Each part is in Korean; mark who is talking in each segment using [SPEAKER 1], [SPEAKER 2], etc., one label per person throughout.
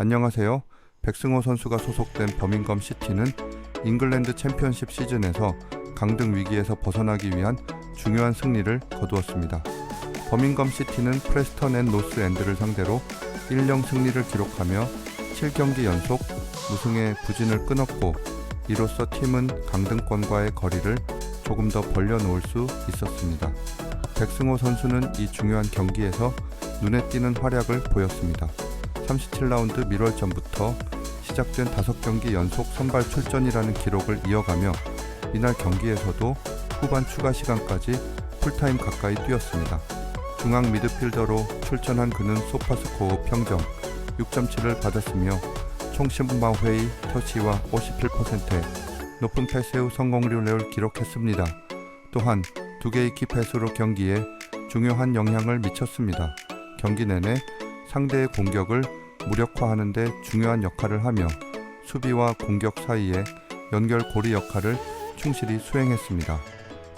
[SPEAKER 1] 안녕하세요. 백승호 선수가 소속된 버밍검 시티는 잉글랜드 챔피언십 시즌에서 강등 위기에서 벗어나기 위한 중요한 승리를 거두었습니다. 버밍검 시티는 프레스턴 앤 노스 엔드를 상대로 1령 승리를 기록하며 7경기 연속 무승의 부진을 끊었고 이로써 팀은 강등권과의 거리를 조금 더 벌려놓을 수 있었습니다. 백승호 선수는 이 중요한 경기에서 눈에 띄는 활약을 보였습니다. 37라운드 밀월 전부터 시작된 5경기 연속 선발 출전이라는 기록을 이어가며 이날 경기에서도 후반 추가 시간까지 풀타임 가까이 뛰었습니다. 중앙 미드필더로 출전한 그는 소파스코어 평점 6.7을 받았으며 총 10마 회의 터치와 51%의 높은 패스 후 성공률을 기록했습니다. 또한 두 개의 키 패스로 경기에 중요한 영향을 미쳤습니다. 경기 내내 상대의 공격을 무력화하는 데 중요한 역할을 하며 수비와 공격 사이에 연결 고리 역할을 충실히 수행했습니다.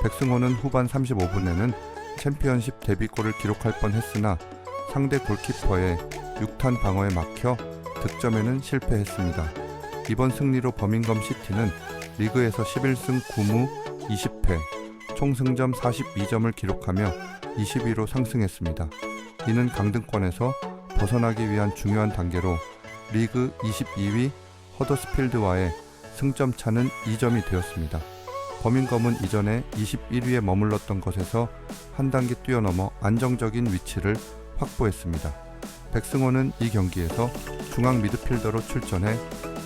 [SPEAKER 1] 백승호는 후반 35분에는 챔피언십 데뷔골을 기록할 뻔했으나 상대 골키퍼의 6탄 방어에 막혀 득점에는 실패했습니다. 이번 승리로 버밍검 시티는 리그에서 11승 9무 20패, 총 승점 42점을 기록하며 20위로 상승했습니다. 이는 강등권에서 벗어나기 위한 중요한 단계로 리그 22위 허더스필드와의 승점 차는 2점이 되었습니다. 버밍검은 이전에 21위에 머물렀던 것에서 한 단계 뛰어넘어 안정적인 위치를 확보했습니다. 백승호는 이 경기에서 중앙 미드필더로 출전해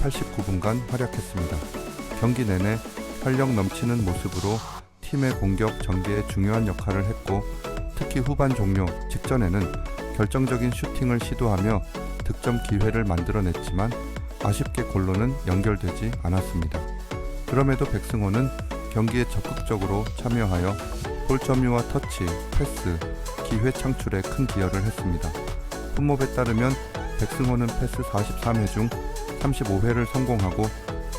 [SPEAKER 1] 89분간 활약했습니다. 경기 내내 활력 넘치는 모습으로 팀의 공격 전개에 중요한 역할을 했고 특히 후반 종료 직전에는 결정적인 슈팅을 시도하며 득점 기회를 만들어냈지만 아쉽게 골로는 연결되지 않았습니다. 그럼에도 백승호는 경기에 적극적으로 참여하여 볼 점유와 터치, 패스, 기회 창출에 큰 기여를 했습니다. 품목에 따르면 백승호는 패스 43회 중 35회를 성공하고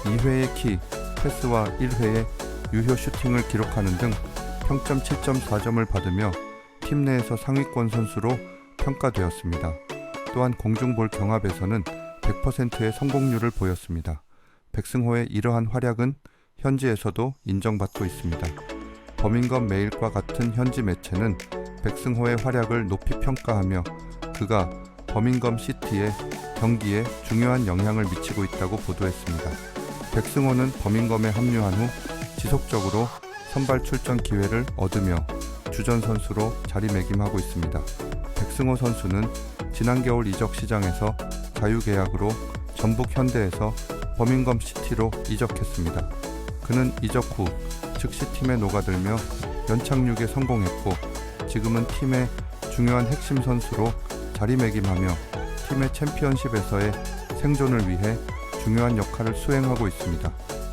[SPEAKER 1] 2회의 키, 패스와 1회의 유효 슈팅을 기록하는 등 평점 7.4점을 받으며 팀 내에서 상위권 선수로 평가되었습니다. 또한 공중볼 경합에서는 100%의 성공률을 보였습니다. 백승호의 이러한 활약은 현지에서도 인정받고 있습니다. 버밍건 메일과 같은 현지 매체는 백승호의 활약을 높이 평가하며 그가 버밍검 시티의 경기에 중요한 영향을 미치고 있다고 보도했습니다. 백승호는 버밍검에 합류한 후 지속적으로 선발 출전 기회를 얻으며 주전 선수로 자리매김하고 있습니다. 백승호 선수는 지난 겨울 이적 시장에서 자유계약으로 전북 현대에서 버밍검 시티로 이적했습니다. 그는 이적 후 즉시 팀에 녹아들며 연착륙에 성공했고 지금은 팀의 중요한 핵심 선수로 자리매김하며 팀의 챔피언십에서의 생존을 위해 중요한 역할을 수행하고 있습니다.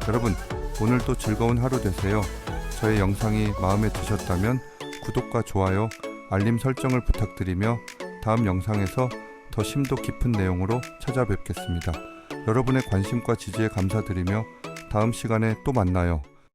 [SPEAKER 1] 여러분, 오늘도 즐거운 하루 되세요. 저의 영상이 마음에 드셨다면 구독과 좋아요, 알림 설정을 부탁드리며 다음 영상에서 더 심도 깊은 내용으로 찾아뵙겠습니다. 여러분의 관심과 지지에 감사드리며 다음 시간에 또 만나요.